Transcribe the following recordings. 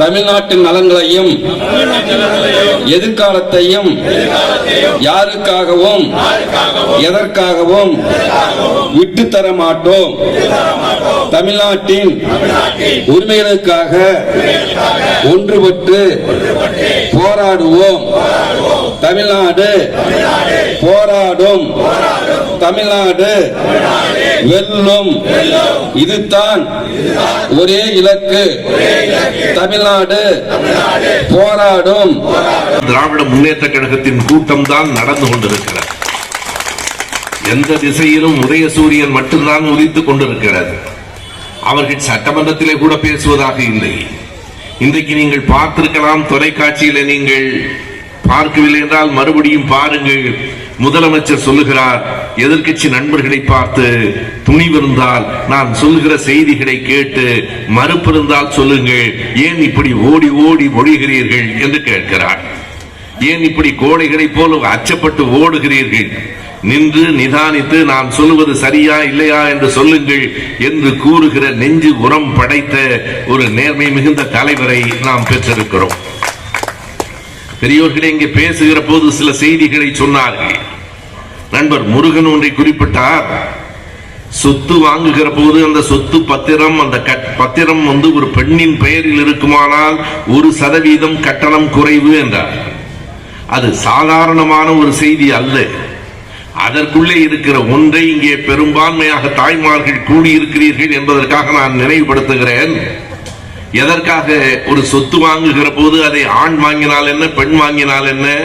தமிழ்நாட்டின் நலன்களையும் எதிர்காலத்தையும் யாருக்காகவும் எதற்காகவும் விட்டு தர மாட்டோம். தமிழ்நாட்டின் உரிமைகளுக்காக ஒன்றுபட்டு போராடுவோம். தமிழ்நாடு போராடும். தமிழ்நாடு வெல்லும். இதுதான் ஒரே இலக்கு. தமிழ்நாடு போராடும். திராவிட முன்னேற்ற கழகத்தின் கூட்டம் தான் நடந்து கொண்டிருக்கிறது. எந்த திசையிலும் உதயசூரியன் மட்டும்தான் உதித்துக் கொண்டிருக்கிறது. அவர்கள் சட்டமன்றத்திலே கூட பேசுவதாக இல்லை. இன்றைக்கு நீங்கள் பார்த்திருக்கலாம் தொலைக்காட்சியில நீங்கள் பார்க்கவில்லை என்றால் மறுபடியும் பாருங்கள். முதலமைச்சர் சொல்லுகிறார் எதிர்க்கட்சி நண்பர்களை பார்த்து துணிவிருந்தால் நான் சொல்லுகிற செய்திகளை கேட்டு மறுப்பிருந்தால் சொல்லுங்கள். ஏன் இப்படி ஓடி ஓடி ஒழிகிறீர்கள்? என்று கேட்கிறார். ஏன் இப்படி கோடைகளை போல அச்சப்பட்டு ஓடுகிறீர்கள்? நின்று நிதானித்து நான் சொல்லுவது சரியா இல்லையா என்று சொல்லுங்கள் என்று கூறுகிற நெஞ்சு உரம் படைத்த ஒரு நேர்மை மிகுந்த தலைவரை நாம் பெற்றிருக்கிறோம். பெரியோர்களே இங்கே பேசுகிற போது சில செய்திகளை சொன்னார்கள். நண்பர் முருகன் ஒன்றை குறிப்பிட்டார். சொத்து வாங்குகிற போது அந்த சொத்து பத்திரம் அந்த கட்- பத்திரம் வந்து ஒரு பெண்ணின் பெயரில் இருக்குமானால் ஒரு சதவீதம் கட்டணம் குறைவு என்றார். அது சாதாரணமான ஒரு செய்தி அல்ல. அதற்குள்ளே இருக்கிற ஒன்றை இங்கே பெரும்பான்மையாக தாய்மார்கள் கூடியிருக்கிறீர்கள் என்பதற்காக நான் நினைவுபடுத்துகிறேன். எதற்காக ஒரு சொத்து வாங்குகிற போது அதை ஆண் வாங்கினால் என்ன பெண் வாங்கினால் என்ன?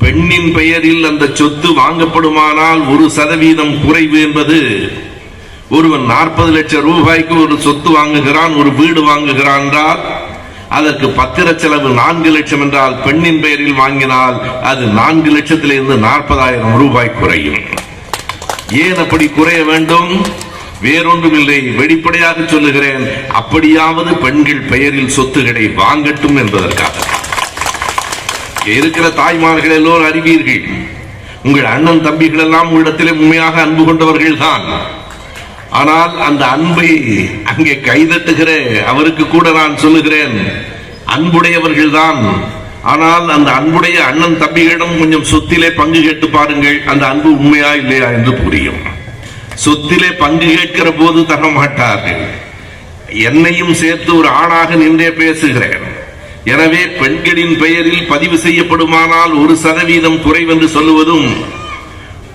பெண்ணின் பெயரில் அந்த சொத்து வாங்கப்படுமானால் ஒரு சதவீதம் குறைவு என்பது. ஒருவன் நாற்பது லட்சம் ரூபாய்க்கு ஒரு சொத்து வாங்குகிறான் ஒரு வீடு வாங்குகிறான் என்றால் அதற்கு பத்திர செலவு நான்கு லட்சம் என்றால் பெண்ணின் பெயரில் வாங்கினால் அது நான்கு லட்சத்திலிருந்து நாற்பதாயிரம் ரூபாய் குறையும். ஏன் அப்படி குறைய வேண்டும்? வேறொன்றுமில்லை வெளிப்படையாக சொல்லுகிறேன் அப்படியாவது பெண்கள் பெயரில் சொத்துக்களை வாங்கட்டும் என்பதற்காக. இருக்கிற தாய்மார்கள் எல்லோரும் அறிவீர்கள் உங்கள் அண்ணன் தம்பிகள் எல்லாம் உங்களிடத்திலே உண்மையாக அன்பு கொண்டவர்கள் தான் ஆனால் அந்த அன்பை அங்கே கைதட்டுகிற அவருக்கு கூட நான் சொல்லுகிறேன் அன்புடையவர்கள் தான் ஆனால் அந்த அன்புடைய அண்ணன் தம்பிகளிடம் கொஞ்சம் சொத்திலே பங்கு கேட்டு பாருங்கள் அந்த அன்பு உண்மையா இல்லையா என்று புரியும். சொத்திலே பங்கு கேட்கிற போது தர மாட்டார்கள். என்னையும் சேர்த்து ஒரு ஆணாக நின்றே பேசுகிறேன். எனவே பெண்களின் பெயரில் பதிவு செய்யப்படுமானால் ஒரு சதவீதம் குறைவென்று சொல்லுவதும்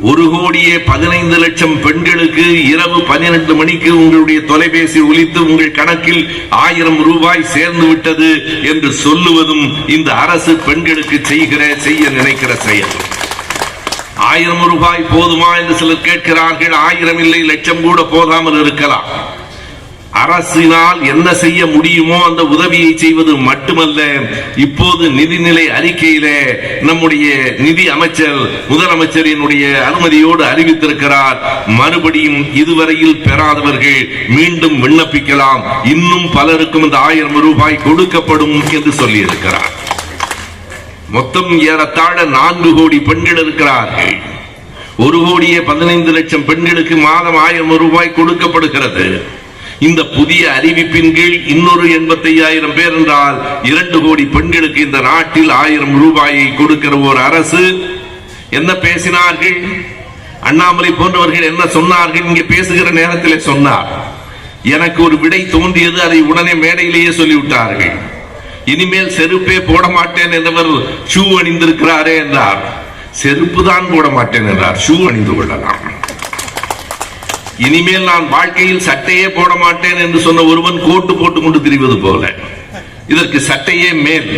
ஒரு கோடியே பதினைந்து லட்சம் பெண்களுக்கு இரவு பன்னிரண்டு மணிக்கு உங்களுடைய தொலைபேசி ஒலித்து உங்கள் கணக்கில் ஆயிரம் ரூபாய் சேர்ந்து விட்டது என்று சொல்லுவதும் இந்த அரசு பெண்களுக்கு செய்கிற செய்ய நினைக்கிற செயல். ஆயிரம் ரூபாய் போதுமா என்று சிலர் கேட்கிறார்கள். ஆயிரம் இல்லை லட்சம் கூட போதாமல் இருக்கலாம். அரசினால் என்ன செய்ய முடியுமோ அந்த உதவியை செய்வது மட்டுமல்ல. இப்போது நிதிநிலை அறிக்கையிலே நம்முடைய நிதி அமைச்சர் முதலமைச்சரினுடைய அனுமதியோடு அறிவித்திருக்கிறார். மறுபடியும் இதுவரையில் பெறாதவர்கள் மீண்டும் விண்ணப்பிக்கலாம். இன்னும் பலருக்கும் இந்த ஆயிரம் ரூபாய் கொடுக்கப்படும் என்று சொல்லியிருக்கிறார். மொத்தம் ஏறத்தாழ நான்கு கோடி பெண்கள் இருக்கிறார்கள். ஒரு கோடியே பதினைந்து லட்சம் பெண்களுக்கு மாதம் ஆயிரம் ரூபாய் கொடுக்கப்படுகிறது. இந்த புதிய அறிவிப்பின் கீழ் இன்னொரு எண்பத்தி ஐயாயிரம் பேர் என்றால் இரண்டு கோடி பெண்களுக்கு இந்த நாட்டில் ஆயிரம் ரூபாயை கொடுக்கிற ஒரு அரசு. என்ன பேசினார்கள்? அண்ணாமலை போன்றவர்கள் என்ன சொன்னார்கள்? இங்கே பேசுகிற நேரத்திலே சொன்னார். எனக்கு ஒரு விடை தோன்றியது அதை உடனே மேடையிலேயே சொல்லிவிட்டார்கள். இனிமேல் செருப்பே போட மாட்டேன் என்றவர் ஷூ அணிந்திருக்கிறாரே என்றார். செருப்பு தான் போட மாட்டேன் என்றார். ஷூ அணிந்து கொள்ளலாம். இனிமேல் நான் வாழ்க்கையில் சட்டையே போட மாட்டேன் என்று சொன்ன ஒருவன் கோட்டு போட்டுக் கொண்டு திரிவது போல. இதற்கு சட்டையே மேல்.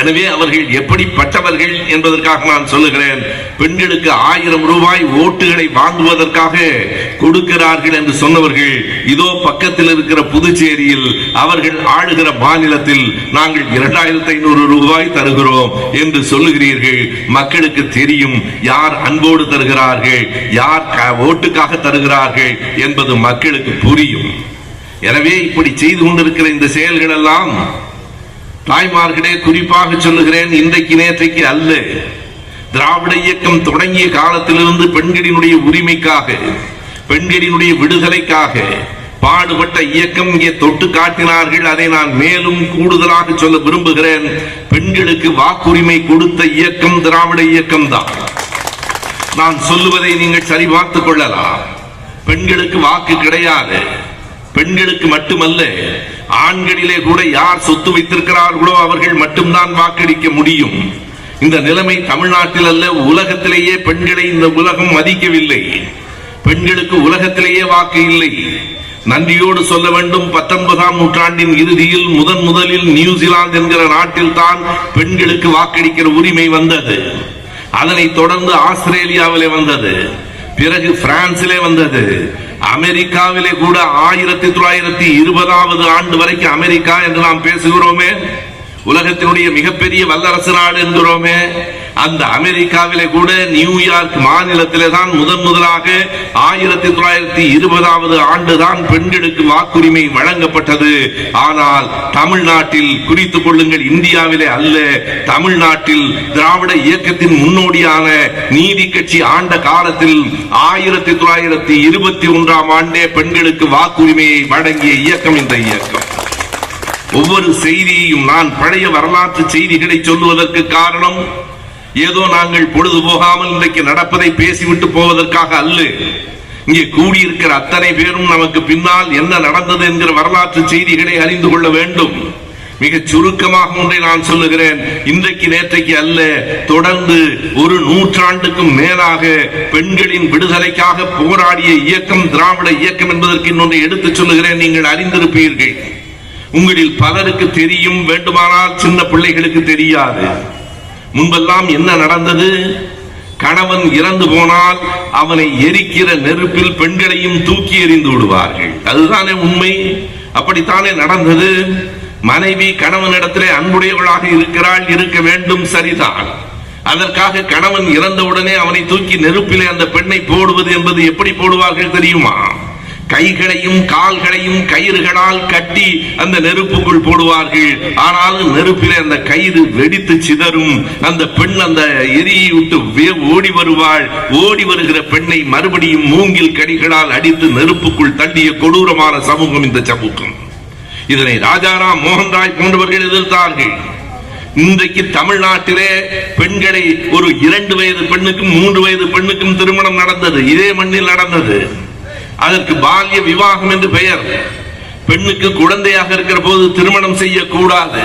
எனவே அவர்கள் எப்படிப்பட்டவர்கள் என்பதற்காக நான் சொல்லுகிறேன். பெண்களுக்கு ஆயிரம் ரூபாய் ஓட்டுகளை வாங்குவதற்காக கொடுக்கிறார்கள் என்று சொன்னவர்கள் இதோ பக்கத்தில் இருக்கிற புதுச்சேரியில் அவர்கள் ஆளுகிற மாநிலத்தில் நாங்கள் இரண்டாயிரத்தி ஐநூறு ரூபாய் தருகிறோம் என்று சொல்லுகிறீர்கள். மக்களுக்கு தெரியும் யார் அன்போடு தருகிறார்கள் யார் ஓட்டுக்காக தருகிறார்கள் என்பது மக்களுக்கு புரியும். எனவே இப்படி செய்து கொண்டிருக்கிற இந்த செயல்கள் எல்லாம் தாய்மார்களே குறிப்பாக சொல்லுகிறேன் இன்றைக்கு நேற்றைக்கு அல்ல. திராவிட இயக்கம் தொடங்கிய காலத்திலிருந்து பெண்களினுடைய உரிமைக்காக பெண்களினுடைய விடுதலைக்காக பாடுபட்ட இயக்கம் இங்கே தொட்டு காட்டினார்கள். அதை நான் மேலும் கூடுதலாக சொல்ல விரும்புகிறேன். பெண்களுக்கு வாக்குரிமை கொடுத்த இயக்கம் திராவிட இயக்கம் தான். நான் சொல்லுவதை நீங்கள் சரி பார்த்துக் கொள்ளலாம். பெண்களுக்கு வாக்கு கிடையாது. பெண்களுக்கு மட்டுமல்ல ஆண்களிலே கூட யார் சொத்து வைத்திருக்கிறார்களோ அவர்கள் மட்டும்தான் வாக்களிக்க முடியும். இந்த நிலைமை தமிழ்நாட்டில் அல்ல உலகத்திலேயே பெண்களை இந்த உலகம் மதிக்கவில்லை. பெண்களுக்கு உலகத்திலேயே வாக்கு இல்லை. நன்றியோடு சொல்ல வேண்டும் பத்தொன்பதாம் நூற்றாண்டின் இறுதியில் முதன் முதலில் நியூசிலாந்து என்கிற நாட்டில் தான் பெண்களுக்கு வாக்களிக்கிற உரிமை வந்தது. அதனைத் தொடர்ந்து ஆஸ்திரேலியாவிலே வந்தது. பிறகு பிரான்சிலே வந்தது. அமெரிக்காவிலே கூட ஆயிரத்தி தொள்ளாயிரத்தி இருபதாவது ஆண்டு வரைக்கும் அமெரிக்கா என்று நாம் பேசுகிறோமே. உலகத்தினுடைய மிகப்பெரிய வல்லரசு நாடு என்கிறோமே. அந்த அமெரிக்காவிலே கூட நியூயார்க் மாநிலத்திலே தான் முதன் முதலாக ஆயிரத்தி தொள்ளாயிரத்தி இருபதாவது ஆண்டுதான் பெண்களுக்கு வாக்குரிமை வழங்கப்பட்டது. ஆனால் தமிழ்நாட்டில் குறித்துக் கொள்ளுங்கள் இந்தியாவிலே அல்ல. தமிழ்நாட்டில் திராவிட இயக்கத்தின் முன்னோடியான நீதி கட்சி ஆண்ட காலத்தில் ஆயிரத்தி தொள்ளாயிரத்தி இருபத்தி ஒன்றாம் ஆண்டே பெண்களுக்கு வாக்குரிமையை வழங்கிய இயக்கம் இந்த இயக்கம். ஒவ்வொரு செய்தியையும் நான் பழைய வரலாற்று செய்திகளை சொல்லுவதற்கு காரணம் ஏதோ நாங்கள் பொழுது போகாமல் இன்றைக்கு நடப்பதை பேசிவிட்டு போவதற்காக அல்ல. இங்கே கூடியிருக்கிற அத்தனை பேரும் நமக்கு பின்னால் என்ன நடந்தது என்கிற வரலாற்று செய்திகளை அறிந்து கொள்ள வேண்டும். மிக சுருக்கமாக ஒன்றை நான் சொல்லுகிறேன். இன்றைக்கு நேற்றைக்கு அல்ல தொடர்ந்து ஒரு நூற்றாண்டுக்கும் மேலாக பெண்களின் விடுதலைக்காக போராடிய இயக்கம் திராவிட இயக்கம் என்பதற்கு இன்னொன்றை எடுத்துச் சொல்லுகிறேன். நீங்கள் அறிந்திருப்பீர்கள். உங்களில் பலருக்கு தெரியும் வேண்டுமானால் சின்ன பிள்ளைகளுக்கு தெரியாது. முன்பெல்லாம் என்ன நடந்தது? கணவன் இறந்து போனால் அவனை எரிக்கிற நெருப்பில் பெண்களையும் தூக்கி எறிந்து விடுவார்கள். அதுதானே உண்மை? அப்படித்தானே நடந்தது? மனைவி கணவனிடத்திலே அன்புடையவளாக இருக்கிறாள் இருக்க வேண்டும் சரிதான். அதற்காக கணவன் இறந்தவுடனே அவனை தூக்கி நெருப்பிலே அந்த பெண்ணை போடுவது என்பது எப்படி போடுவார்கள் தெரியுமா? கைகளையும் கால்களையும் கயிறுகளால் கட்டி அந்த நெருப்புக்குள் போடுவார்கள். ஆனாலும் நெருப்பிலே அந்த கயிறு வெடித்து சிதறும். அந்த பெண் அந்த எரியை விட்டு வே- ஓடி வருவாள். ஓடி வருகிற பெண்ணை மறுபடியும் மூங்கில் கடிகளால் அடித்து நெருப்புக்குள் தள்ளிய கொடூரமான சமூகம் இந்த சமூகம். இதனை ராஜாராம் மோகன் ராய் போன்றவர்கள் எதிர்த்தார்கள். இன்றைக்கு தமிழ்நாட்டிலே பெண்களை ஒரு இரண்டு வயது பெண்ணுக்கும் மூன்று வயது பெண்ணுக்கும் திருமணம் நடந்தது. இதே மண்ணில் நடந்தது. அதற்கு பால்ய விவாகம் என்று பெயர். பெண்ணுக்கு குழந்தையாக இருக்கிற போது திருமணம் செய்யக்கூடாது.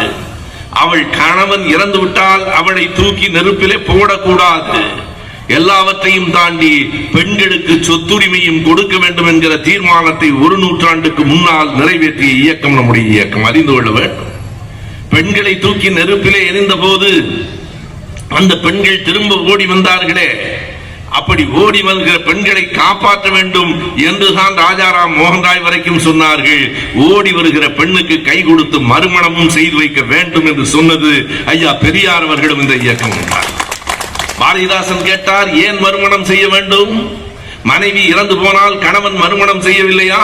அவள் கணவன் இறந்து விட்டால் அவளை தூக்கி நெருப்பிலே போடக்கூடாது. எல்லாவற்றையும் தாண்டி பெண்களுக்கு சொத்துரிமையும் கொடுக்க வேண்டும் என்கிற தீர்மானத்தை ஒரு நூற்றாண்டுக்கு முன்னால் நிறைவேற்றிய இயக்கம் நம்முடைய இயக்கம். அறிந்து கொள்ள வேண்டும். பெண்களை தூக்கி நெருப்பிலே எரிந்த போது அந்த பெண்கள் திரும்ப ஓடி வந்தார்களே. அப்படி ஓடி வருகிற பெண்களை காப்பாற்ற வேண்டும் என்றுதான் ராஜாராம் மோகன்ராய் வரைக்கும் சொன்னார்கள். ஓடி வருகிற பெண்ணுக்கு கை கொடுத்து மறுமணமும் செய்து வைக்க வேண்டும் என்று சொன்னது ஐயா பெரியார் அவர்களும் இந்த இயக்கம் என்றார் பாரதிதாசன் கேட்டார் ஏன் மறுமணம் செய்ய வேண்டும்? மனைவி இறந்து போனால் கணவன் மறுமணம் செய்யவில்லையா?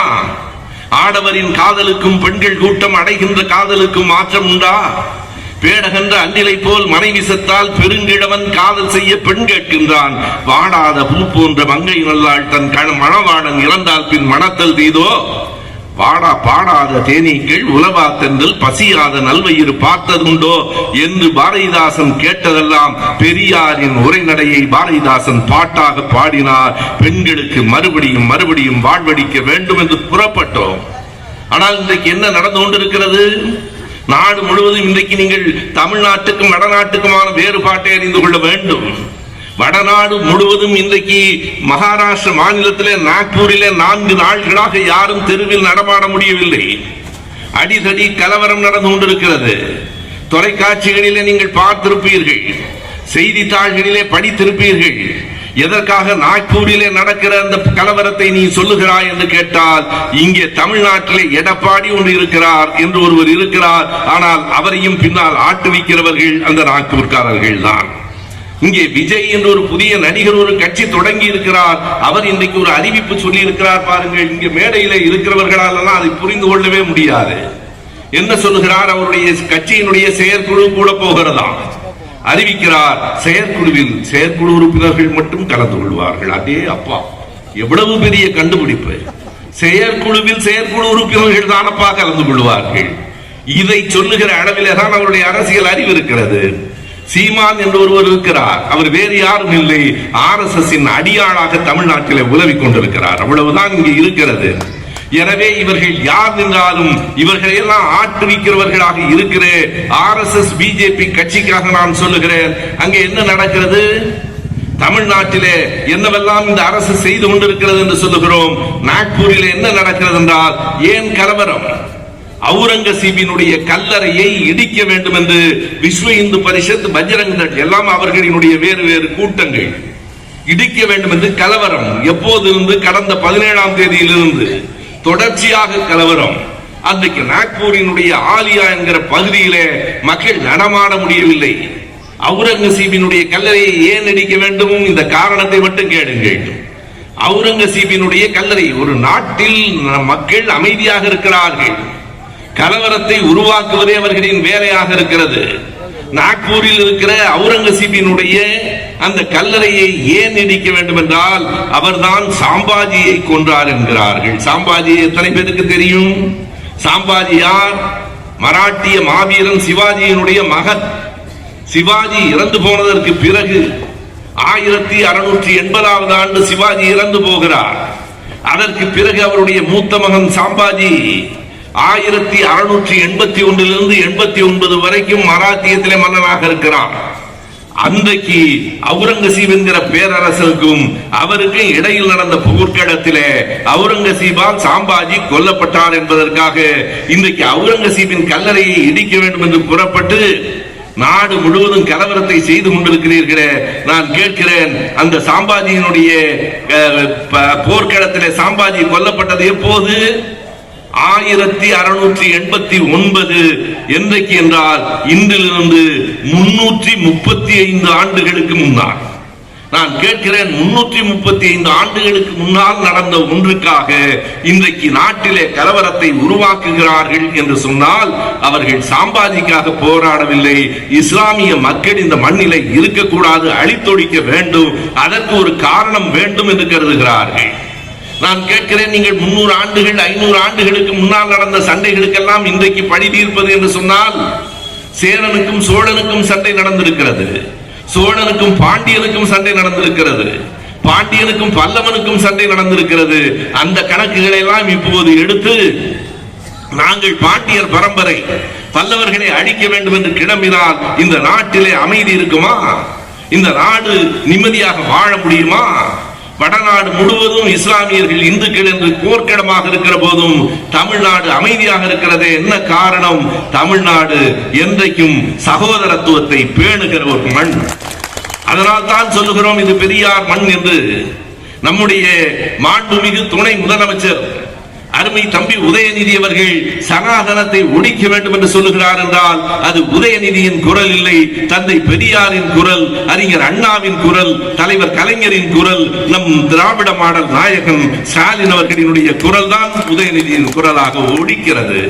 ஆடவரின் காதலுக்கும் பெண்கள் கூட்டம் அடைகின்ற காதலுக்கும் மாற்றம் உண்டா? பேடகன்ற அன்றிலை போல் மனைவி செத்தால் பெருங்கிழவன் காதல் செய்ய பெண் கேட்கின்றான். வாடாத பூ போன்ற மங்கை நல்லாள் தன் கண மணவாளன் இறந்தால் பின் மணத்தல் தீதோ? பாடா பாடாத தேனீக்கள் உலவா தென்றல் பசியாத நல்வயிறு பார்த்ததுண்டோ? என்று பாரதிதாசன் கேட்டதெல்லாம் பெரியாரின் உரைநடையை பாரதிதாசன் பாட்டாக பாடினார். பெண்களுக்கு மறுபடியும் மறுபடியும் வாழ்வடிக்க வேண்டும் என்று புறப்பட்டோம். ஆனால் இன்றைக்கு என்ன நடந்து கொண்டிருக்கிறது? நாடு முழுவதும் இன்றைக்கு நீங்கள் தமிழ்நாட்டுக்கும் வடநாட்டுக்குமான வேறுபாட்டை அறிந்து கொள்ள வேண்டும். வடநாடு முழுவதும் இன்றைக்கு மகாராஷ்டிர மாநிலத்திலே நாக்பூரிலே நான்கு நாள்களாக யாரும் தெருவில் நடமாட முடியவில்லை. அடிதடி கலவரம் நடந்து கொண்டிருக்கிறது. தொலைக்காட்சிகளிலே நீங்கள் பார்த்திருப்பீர்கள். செய்தித்தாள்களிலே படித்திருப்பீர்கள். எதற்காக நாக்பூரிலே நடக்கிற அந்த கலவரத்தை நீ சொல்லுகிறாய் என்று கேட்டால் இங்கே தமிழ்நாட்டிலே எடப்பாடி ஒன்று இருக்கிறார் என்று ஒருவர் இருக்கிறார். ஆனால் அவரையும் பின்னால் ஆட்டுவிக்கிறவர்கள் அந்த நாக்பூர்காரர்கள் தான். இங்கே விஜய் என்று ஒரு புதிய நடிகர் ஒரு கட்சி தொடங்கி இருக்கிறார். அவர் இன்றைக்கு ஒரு அறிவிப்பு சொல்லி இருக்கிறார் பாருங்கள். இங்கே மேடையில இருக்கிறவர்களால் எல்லாம் அதை புரிந்து கொள்ளவே முடியாது. என்ன சொல்லுகிறார்? அவருடைய கட்சியினுடைய செயற்குழு கூட போகிறதா? அறிவிக்கிறார். செயற்குழுவில் செயற்குழு உறுப்பினர்கள் மட்டும் கலந்து கொள்வார்கள். அதே அப்பா. எவ்வளவு பெரிய கண்டுபிடிப்பு. செயற்குழுவில் செயற்குழு உறுப்பினர்கள் தானப்பா கலந்து கொள்வார்கள். இதை சொல்லுகிற அளவிலே தான் அவருடைய அரசியல் அறிவு இருக்கிறது. சீமான் என்று ஒருவர் இருக்கிறார். அவர் வேறு யாரும் இல்லை. ஆர் எஸ் எஸ் அடியாளாக தமிழ்நாட்டிலே உதவி கொண்டிருக்கிறார். அவ்வளவுதான் இங்கே இருக்கிறது. எனவே இவர்கள் யார் நின்றாலும் இவர்களை எல்லாம் ஆட்டுவிக்கிறவர்களாக இருக்கிற ஆர் எஸ் எஸ் பிஜேபி கட்சிக்காக நான் சொல்லுகிறேன். அங்கே என்ன நடக்கிறது? தமிழ்நாட்டிலே என்னவெல்லாம் இந்த அரசு செய்து கொண்டிருக்கிறது என்று சொல்லுகிறோம். நாக்பூரில் என்ன நடக்கிறது என்றால் ஏன் கலவரம்? அவுரங்கசீபினுடைய கல்லறையை இடிக்க வேண்டும் என்று விஸ்வ இந்து பரிஷத் பஜ்ரங் எல்லாம் அவர்களினுடைய வேறு வேறு கூட்டங்கள். இடிக்க வேண்டும் என்று கலவரம். எப்போதிருந்து கடந்த பதினேழாம் தேதியிலிருந்து. தொடர்ச்சியாக கலவரம். அன்றைக்கு நாக்பூரினுடைய ஆலியா என்கிற பகுதியிலே மக்கள் நடமாட முடியவில்லை. அவுரங்கசீபினுடைய கல்லறையை ஏன் அடிக்க வேண்டும்? இந்த காரணத்தை மட்டும் கேளுங்கள். அவுரங்கசீபினுடைய கல்லறை ஒரு நாட்டில் மக்கள் அமைதியாக இருக்கிறார்கள். கலவரத்தை உருவாக்குவதே அவர்களின் வேலையாக இருக்கிறது. நாக்பூரில் இருக்கிற அவுரங்கசீபினுடைய அந்த கல்லறையை ஏன் இடிக்க வேண்டும் என்றால் அவர்தான் சாம்பாஜியை கொன்றார் என்கிறார்கள். சாம்பாஜி எத்தனை பேருக்கு தெரியும்? சாம்பாஜி யார்? மராட்டிய மாவீரன் சிவாஜியினுடைய மகன். சிவாஜி இறந்து போனதற்கு பிறகு ஆயிரத்தி அறுநூற்றி எண்பதாவது ஆண்டு சிவாஜி இறந்து போகிறார். அதற்கு பிறகு அவருடைய மூத்த மகன் சாம்பாஜி ஆயிரத்தி அறுநூற்றி எண்பத்தி ஒன்றிலிருந்து எண்பத்தி ஒன்பது வரைக்கும் மராத்தியத்திலே மன்னனாக இருக்கிறார் அன்றைக்கு அவுரங்கசீப் என்கிற பேரரசருக்கும் அவருக்கும் இடையில் நடந்த போர்க்களத்திலே அவுரங்கசீபால் சாம்பாஜி கொல்லப்பட்டார் என்பதற்காக இன்றைக்கு அவுரங்கசீபின் கல்லறையை இடிக்க வேண்டும் என்று புறப்பட்டு நாடு முழுவதும் கலவரத்தை செய்து கொண்டிருக்கிறீர்களே நான் கேட்கிறேன் அந்த சாம்பாஜியினுடைய போர்க்களத்திலே சாம்பாஜி கொல்லப்பட்டது எப்போது? ஆயிரத்தி அறுநூற்றி எண்பத்தி ஒன்பது என்றைக்கு என்றால் இன்றிலிருந்து முன்னூற்றி முப்பத்தி ஐந்து ஆண்டுகளுக்கு முன்னால். நான் கேட்கிறேன் முன்னூற்றி முப்பத்தி ஐந்து ஆண்டுகளுக்கு முன்னால் நடந்த ஒன்றுக்காக இன்றைக்கு நாட்டிலே கலவரத்தை உருவாக்குகிறார்கள் என்று சொன்னால் அவர்கள் சாம்பாதிக்காக போராடவில்லை. இஸ்லாமிய மக்கள் இந்த மண்ணிலே இருக்கக்கூடாது அழித்தொழிக்க வேண்டும். அதற்கு ஒரு காரணம் வேண்டும் என்று கருதுகிறார்கள். நான் கேட்கிறேன் நீங்கள் முன்னூறு ஆண்டுகள் ஐநூறு ஆண்டுகளுக்கு முன்னால் நடந்த சண்டைகளுக்கெல்லாம் இன்றைக்கு பழி தீர்ப்பது என்று சொன்னால் சேரனுக்கும் சோழனுக்கும் சண்டை நடந்திருக்கிறது. சோழனுக்கும் பாண்டியனுக்கும் சண்டை நடந்திருக்கிறது. பாண்டியனுக்கும் பல்லவனுக்கும் சண்டை நடந்திருக்கிறது. அந்த கணக்குகளை எல்லாம் இப்போது எடுத்து நாங்கள் பாண்டியர் பரம்பரை பல்லவர்களை அழிக்க வேண்டும் என்று கிளம்பினால் இந்த நாட்டிலே அமைதி இருக்குமா? இந்த நாடு நிம்மதியாக வாழ முடியுமா? வடநாடு முழுவதும் இஸ்லாமியர்கள் இந்துக்கள் என்று போர்க்கிடமாக இருக்கிற போதும் தமிழ்நாடு அமைதியாக இருக்கிறதே. என்ன காரணம்? தமிழ்நாடு என்றைக்கும் சகோதரத்துவத்தை பேணுகிற ஒரு மண். அதனால் தான் சொல்லுகிறோம் இது பெரியார் மண் என்று. நம்முடைய மாண்புமிகு துணை முதலமைச்சர் அருமை தம்பி உதயநிதி அவர்கள் சனாதனத்தை ஒழிக்க வேண்டும் என்று சொல்லுகிறார் என்றால் அது உதயநிதியின் குரல் இல்லை தந்தை பெரியாரின் குரல் அறிஞர் அண்ணாவின் குரல் தலைவர் கலைஞரின் குரல் நம் திராவிட மாடல் நாயகன் ஸ்டாலின் அவர்களினுடைய குரல் தான் உதயநிதியின் குரலாக ஒழிக்கிறது.